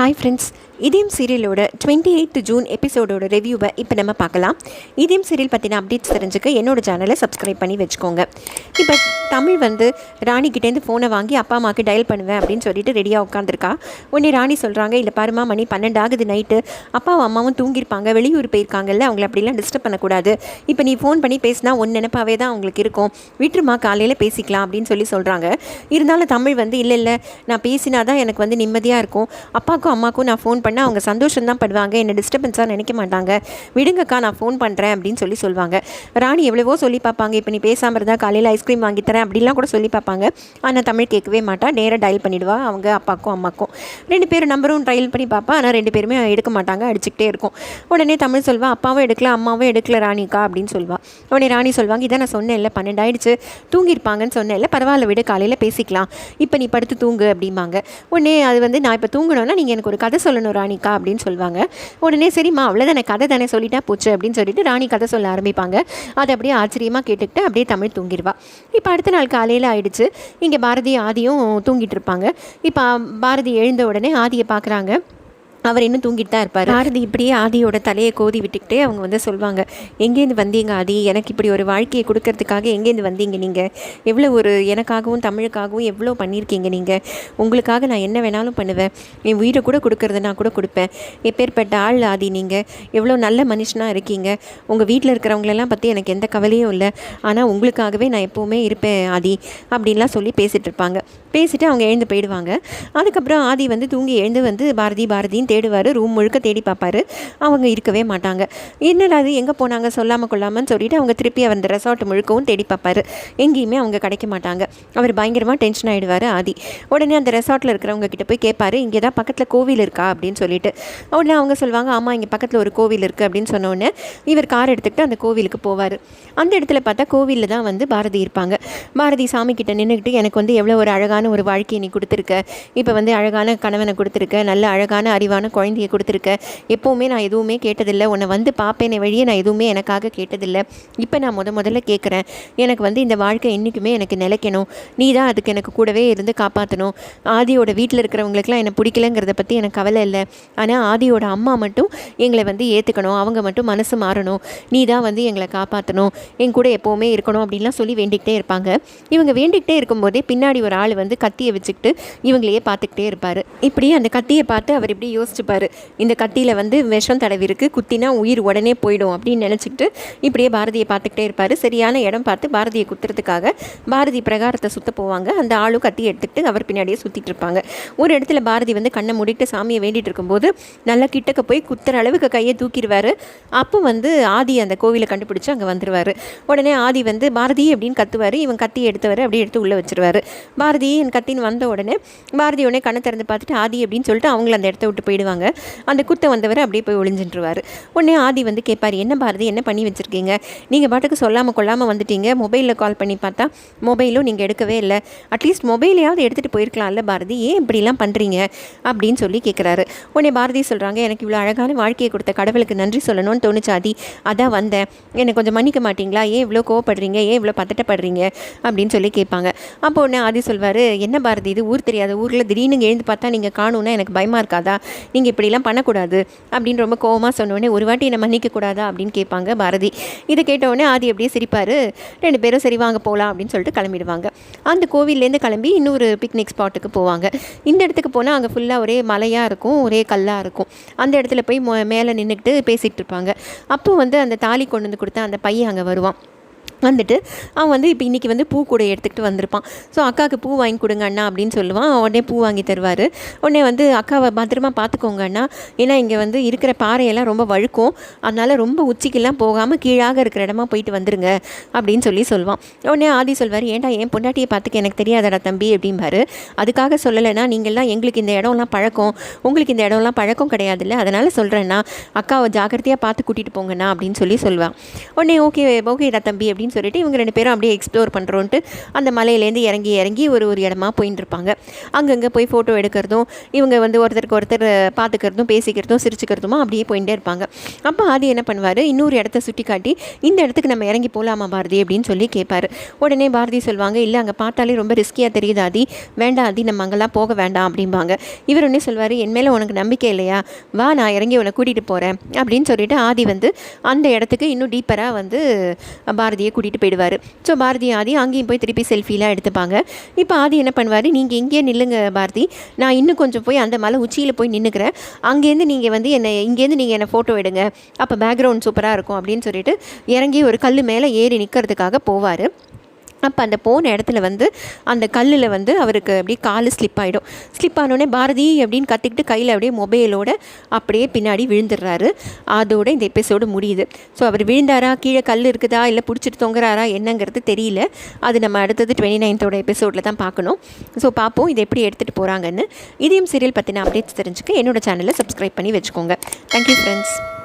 Hi friends இதயம் சீரியலோட twenty eighth June எபிசோடோட ரிவ்யூவை இப்போ நம்ம பார்க்கலாம். இதயம் சீரியல் பற்றின அப்டேட்ஸ் தெரிஞ்சுக்க என்னோடய சேனலை சப்ஸ்கிரைப் பண்ணி வச்சுக்கோங்க. இப்போ தமிழ் வந்து ராணிக்கிட்டேருந்து ஃபோனை வாங்கி அப்பா அம்மாவுக்கு டயல் பண்ணுவேன் அப்படின்னு சொல்லிட்டு ரெடியாக உட்காந்துருக்கா உடனே ராணி சொல்கிறாங்க இல்லை பாருமா மணி பன்னெண்டு ஆகுது நைட்டு அப்பாவும் அம்மாவும் தூங்கியிருப்பாங்க வெளியூர் போயிருக்காங்கல்ல அவங்கள அப்படிலாம் டிஸ்டர்ப் பண்ணக்கூடாது. இப்போ நீ ஃபோன் பண்ணி பேசினா ஒன் நினப்பாவே தான் அவங்களுக்கு இருக்கும். விட்டுருமா காலையில் பேசிக்கலாம் அப்படின்னு சொல்லி சொல்கிறாங்க இருந்தாலும் தமிழ் வந்து இல்லை இல்லை நான் பேசினா தான் எனக்கு வந்து நிம்மதியாக இருக்கும். அப்பாவுக்கும் அம்மாவுக்கும் நான் ஃபோன் பண்ணால் அவங்க சந்தோஷம் தான் படுவாங்க. என்னை டிஸ்டர்பன்ஸாக நினைக்க மாட்டாங்க. விடுங்கக்கா நான் ஃபோன் பண்ணுறேன் அப்படின்னு சொல்லி சொல்லுவாங்க ராணி எவ்வளவோ சொல்லி பார்ப்பாங்க. இப்போ நீ பேசாமல் இருந்தால் காலையில் ஐஸ்கிரீம் வாங்கி தரேன் அப்படிலாம் கூட சொல்லி பார்ப்பாங்க. ஆனால் தமிழ் கேட்கவே மாட்டா. நேராக டயல் பண்ணிவிடுவா அவங்க அப்பாவுக்கும் அம்மாக்கும். ரெண்டு பேரும் நம்பரும் ட்ரையல் பண்ணி பார்ப்பா ஆனால் ரெண்டு பேருமே எடுக்க மாட்டாங்க. அடிச்சுக்கிட்டே இருக்கும். உடனே தமிழ் சொல்வா அப்பாவும் எடுக்கல அம்மாவும் எடுக்கல ராணிக்கா அப்படின்னு சொல்வா. உடனே ராணி சொல்வாங்க இதை நான் சொன்னேன் இல்லை பன்னெண்டு ஆயிடுச்சு தூங்கியிருப்பாங்கன்னு சொன்னேன் இல்லை பரவாயில்ல விட காலையில் பேசிக்கலாம். இப்போ நீ படுத்து தூங்கு அப்படிம்பாங்க. உடனே அது வந்து நான் இப்போ தூங்கணும்னா நீங்கள் எனக்கு ஒரு கதை சொல்லணும் ராணிக்கா அப்படின்னு சொல்லுவாங்க உடனே சரிம்மா அவ்வளோதானே கதை தானே சொல்லிட்டா போச்சு அப்படின்னு சொல்லிட்டு ராணி கதை சொல்ல ஆரம்பிப்பாங்க. அதை அப்படியே ஆச்சரியமாக கேட்டுக்கிட்டு அப்படியே தமிழ் தூங்கிடுவா. இப்போ அடுத்த நாள் காலையில் ஆயிடுச்சு. இங்கே பாரதி ஆதியும் தூங்கிட்டு இருப்பாங்க. இப்போ பாரதி எழுந்த உடனே ஆதியை பார்க்குறாங்க அவர் இன்னும் தூங்கிட்டு தான் இருப்பார். பாரதி இப்படியே ஆதியோட தலையை கோதி விட்டுக்கிட்டே அவங்க வந்து சொல்லுவாங்க எங்கேருந்து வந்தீங்க ஆதி? எனக்கு இப்படி ஒரு வாழ்க்கையை கொடுக்கறதுக்காக எங்கேருந்து வந்தீங்க நீங்கள் எவ்வளோ ஒரு எனக்காகவும் தமிழுக்காகவும் எவ்வளோ பண்ணியிருக்கீங்க நீங்கள் உங்களுக்காக நான் என்ன வேணாலும் பண்ணுவேன். என் உயிரை கூட கொடுக்கறத நான் கூட கொடுப்பேன். எப்பேற்பட்ட ஆள் ஆதி நீங்கள் எவ்வளோ நல்ல மனுஷனாக இருக்கீங்க? உங்கள் வீட்டில் இருக்கிறவங்களெல்லாம் பற்றி எனக்கு எந்த கவலையும் இல்லை. ஆனால் உங்களுக்காகவே நான் எப்போவுமே இருப்பேன் ஆதி அப்படின்லாம் சொல்லி பேசிகிட்டு இருப்பாங்க. பேசிவிட்டு அவங்க எழுந்து போயிடுவாங்க. அதுக்கப்புறம் ஆதி வந்து தூங்கி எழுந்து வந்து பாரதி பாரதின்னு தேடுவார் ரூம் முழுக்க தேடி பார்ப்பாரு அவங்க இருக்கவே மாட்டாங்க. என்னடா அது எங்கே போனாங்க சொல்லாமல் கொள்ளாமன்னு சொல்லிட்டு அவங்க திருப்பி அந்த ரெசார்ட் முழுக்கவும் தேடி பார்ப்பாரு எங்கேயுமே அவங்க கிடைக்க மாட்டாங்க. அவர் பயங்கரமாக டென்ஷன் ஆகிடுவார் ஆதி. உடனே அந்த ரெசார்ட்டில் இருக்கிறவங்க கிட்ட போய் கேட்பாரு இங்கே தான் பக்கத்தில் கோவில் இருக்கா? அப்படின்னு சொல்லிட்டு. உடனே அவங்க சொல்லுவாங்க ஆமாம் இங்கே பக்கத்தில் ஒரு கோவில் இருக்குது அப்படின்னு சொன்னோடனே இவர் கார் எடுத்துக்கிட்டு அந்த கோவிலுக்கு போவார். அந்த இடத்துல பார்த்தா கோவிலில் தான் வந்து பாரதி இருப்பாங்க. பாரதி சாமி கிட்ட நின்றுக்கிட்டு எனக்கு வந்து எவ்வளோ ஒரு அழகான ஒரு வாழ்க்கையை நீ கொடுத்துருக்க. இப்போ வந்து அழகான கணவனை கொடுத்துருக்க. நல்ல அழகான அறிவான குழந்தைய கொடுத்துருக்க. எப்போவுமே நான் எதுவுமே கேட்டதில்லை. உன்னை வந்து பார்ப்பேனே வழியே நான் எதுவுமே எனக்காக கேட்டதில்லை. இப்போ நான் முத முதல்ல கேட்குறேன் எனக்கு வந்து இந்த வாழ்க்கை என்றைக்குமே எனக்கு நிலைக்கணும். நீ தான் அதுக்கு எனக்கு கூடவே இருந்து காப்பாற்றணும் ஆதியோட வீட்டில் இருக்கிறவங்களுக்குலாம் என்னை பிடிக்கலங்கிறத பற்றி எனக்கு கவலை இல்லை. ஆனால் ஆதியோட அம்மா மட்டும் எங்களை வந்து ஏற்றுக்கணும் அவங்க மட்டும் மனசு மாறணும். நீ தான் வந்து எங்களை காப்பாற்றணும் என் கூட எப்போவுமே இருக்கணும் அப்படின்லாம் சொல்லி வேண்டிக்கிட்டே இருப்பாங்க. இவங்க வேண்டிக்கிட்டே இருக்கும்போதே பின்னாடி ஒரு ஆள் வந்து கத்தியை வச்சுக்கிட்டு இவங்களையே பார்த்துக்கிட்டே இருப்பார். இப்படி அந்த கத்தியை பார்த்து அவர் இப்படி யோசிச்சுப்பார் இந்த கத்தியில் வந்து விஷம் தடவி இருக்கு. குத்தினா உயிர் உடனே போயிடும் அப்படின்னு நினச்சிக்கிட்டு இப்படியே பாரதியை பார்த்துக்கிட்டே இருப்பார். சரியான இடம் பார்த்து பாரதியை குத்துறதுக்காக பாரதி பிரகாரத்தை சுற்ற போவாங்க. அந்த ஆளும் கத்தி எடுத்துக்கிட்டு அவர் பின்னாடியே சுற்றிட்டு இருப்பாங்க. ஒரு இடத்துல பாரதி வந்து கண்ணை மூடிட்டு சாமியை வேண்டிட்டு இருக்கும்போது நல்லா கிட்டக்க போய் குத்துற அளவுக்கு கையை தூக்கிடுவார். அப்போ வந்து ஆதி அந்த கோவிலை கண்டுபிடிச்சு அங்கே வந்துடுவார் உடனே ஆதி வந்து பாரதி அப்படின்னு கத்துவார். இவன் கத்தி எடுத்தவர் அப்படியே எடுத்து உள்ளே வச்சிருவாரு. பாரதி என் கத்தின்னு வந்த உடனே பாரதி உடனே கண்ணை திறந்து பார்த்துட்டு ஆதி அப்படின்னு சொல்லிட்டு அவங்கள அந்த இடத்த விட்டு போயிடுவாங்க அந்த குத்த வந்தவர் அப்படியே போய் ஒளிஞ்சின்றுவார். உடனே ஆதி வந்து கேட்பார் என்ன பாரதி என்ன பண்ணி வச்சுருக்கீங்க? நீங்கள் பாட்டுக்கு சொல்லாமல் கொள்ளாமல் வந்துட்டீங்க. மொபைலில் கால் பண்ணி பார்த்தா மொபைலும் நீங்கள் எடுக்கவே இல்லை. அட்லீஸ்ட் மொபைலையாவது எடுத்துகிட்டு போயிருக்கலாம்ல பாரதி. ஏன் இப்படிலாம் பண்ணுறீங்க அப்படின்னு சொல்லி கேட்குறாரு உடனே பாரதி சொல்கிறாங்க எனக்கு இவ்வளோ அழகான வாழ்க்கையை கொடுத்த கடவுளுக்கு நன்றி சொல்லணும்னு தோணுச்சு ஆதி. அதான் வந்தேன். என்னை கொஞ்சம் மன்னிக்க மாட்டீங்களா? ஏன் இவ்வளோ கோவப்படுறீங்க? ஏன் இவ்வளோ பதட்டப்படுறீங்க? அப்படின்னு சொல்லி கேட்பாங்க. அப்போ உடனே ஆதி சொல்வார் என்ன பாரதி இது ஊர் தெரியாத ஊரில் திடீர்னு எழுந்து பார்த்தா நீங்கள் காணுன்னா எனக்கு பயமாக இருக்காதா? நீங்கள் இப்படிலாம் பண்ணக்கூடாது அப்படின்னு ரொம்ப கோவமாக சொன்னோடனே ஒரு வாட்டி என்னை மன்னிக்க கூடாதா அப்படின்னு கேட்பாங்க பாரதி. இதை கேட்டவுடனே ஆதி அப்படியே சிரிப்பார். ரெண்டு பேரும் சரி வாங்க போகலாம் அப்படின்னு சொல்லிட்டு கிளம்பிடுவாங்க. அந்த கோவில்லேருந்து கிளம்பி இன்னொரு பிக்னிக் ஸ்பாட்டுக்கு போவாங்க. இந்த இடத்துக்கு போனால் அங்கே ஃபுல்லாக ஒரே மலையாக இருக்கும் ஒரே கல்லாக இருக்கும். அந்த இடத்துல போய் மொ மேலே நின்றுக்கிட்டு பேசிகிட்டு இருப்பாங்க. அப்போ வந்து அந்த தாலி கொண்டு வந்து கொடுத்த அந்த பையன் அங்கே வருவான். வந்துட்டு அவன் வந்து இப்போ இன்றைக்கி வந்து பூ கூட எடுத்துக்கிட்டு வந்திருப்பான். ஸோ அக்காவுக்கு பூ வாங்கி கொடுங்க அண்ணா அப்படின்னு சொல்லுவான். உடனே பூ வாங்கி தருவார். உடனே வந்து அக்காவை பத்திரமா பார்த்துக்கோங்க அண்ணா. ஏன்னா இங்கே வந்து இருக்கிற பாறையெல்லாம் ரொம்ப வழுக்கும். அதனால் ரொம்ப உச்சிக்கெல்லாம் போகாமல் கீழாக இருக்கிற இடமா போயிட்டு வந்துருங்க அப்படின்னு சொல்லி சொல்லுவான் உடனே ஆதி சொல்வார் ஏன்டா என் பொண்டாட்டியை பார்த்துக்க எனக்கு தெரியாதடா தம்பி அப்படிம்பாரு. அதுக்காக சொல்லலைன்னா நீங்கள்லாம் எங்களுக்கு இந்த இடம்லாம் பழக்கம். உங்களுக்கு இந்த இடம்லாம் பழக்கம் கிடையாதுல்ல. அதனால் சொல்கிறேன்னா அக்காவை ஜாக்கிரதையாக பார்த்து கூட்டிகிட்டு போங்கண்ணா அப்படின்னு சொல்லி சொல்லுவான் உடனே ஓகே ஓகேடா தம்பி அப்படின்னு அப்படின்னு சொல்லிட்டு இவங்க ரெண்டு பேரும் அப்படியே எக்ஸ்ப்ளோர் பண்ணுறோன்ட்டு அந்த மலையிலேருந்து இறங்கி இறங்கி ஒரு ஒரு இடமா போயின்னு இருப்பாங்க அங்கங்கே போய் ஃபோட்டோ எடுக்கிறதும் இவங்க வந்து ஒருத்தருக்கு ஒருத்தர் பார்த்துக்கிறதும் பேசிக்கிறதும் சிரிச்சுக்கிறதுமா அப்படியே போயிட்டே இருப்பாங்க. அப்போ ஆதி என்ன பண்ணுவார்? இன்னொரு இடத்த சுட்டி காட்டி இந்த இடத்துக்கு நம்ம இறங்கி போகலாமா பாரதி அப்படின்னு சொல்லி கேட்பாரு உடனே பாரதி சொல்லுவாங்க இல்லை அங்கே பார்த்தாலே ரொம்ப ரிஸ்கியாக தெரியுது ஆதி. வேண்டாம் ஆதி நம்ம அங்கெல்லாம் போக வேண்டாம் அப்படிம்பாங்க. இவர் ஒன்றே சொல்வார் என் மேலே உனக்கு நம்பிக்கை இல்லையா? வா நான் இறங்கி உன்னை கூட்டிகிட்டு போகிறேன் அப்படின்னு சொல்லிட்டு ஆதி வந்து அந்த இடத்துக்கு இன்னும் டீப்பராக வந்து பாரதியை கூட்டிகிட்டு போயிடுவார். ஸோ பாரதி ஆதி அங்கேயும் போய் திருப்பி செல்ஃபிலாம் எடுத்துப்பாங்க. இப்போ ஆதி என்ன பண்ணுவார்? நீங்கள் இங்கேயே நில்லுங்க பாரதி. நான் இன்னும் கொஞ்சம் போய் அந்த மலை உச்சியில் போய் நின்றுக்கிறேன் அங்கேருந்து நீங்கள் வந்து என்னை இங்கேருந்து நீங்கள் என்னை ஃபோட்டோ எடுங்க. அப்போ பேக்ரவுண்ட் சூப்பராக இருக்கும் அப்படின்னு சொல்லிட்டு இறங்கி ஒரு கல் மேலே ஏறி நிற்கிறதுக்காக போவார். அப்போ அந்த போன இடத்துல வந்து அந்த கல்லில் வந்து அவருக்கு அப்படியே கால் ஸ்லிப் ஆகிடும் ஸ்லிப் ஆனோடனே பாரதி அப்படின்னு கற்றுக்கிட்டு கையில் அப்படியே மொபைலோட அப்படியே பின்னாடி விழுந்துடுறாரு. அதோட இந்த எபிசோடு முடியுது. ஸோ அவர் விழுந்தாரா? கீழே கல் இருக்குதா? இல்லை பிடிச்சிட்டு தொங்குறாரா? என்னங்கிறது தெரியல. அது நம்ம அடுத்தது டுவெண்ட்டி நைன்த்தோட எபிசோடில் தான் பார்க்கணும். ஸோ பார்ப்போம். இதை எப்படி எடுத்துகிட்டு போகிறாங்கன்னு இதையும் சீரியல் பற்றின அப்டேட்ஸ் தெரிஞ்சுக்க என்னோட சேனலை சப்ஸ்கிரைப் பண்ணி வச்சுக்கோங்க. Thank you friends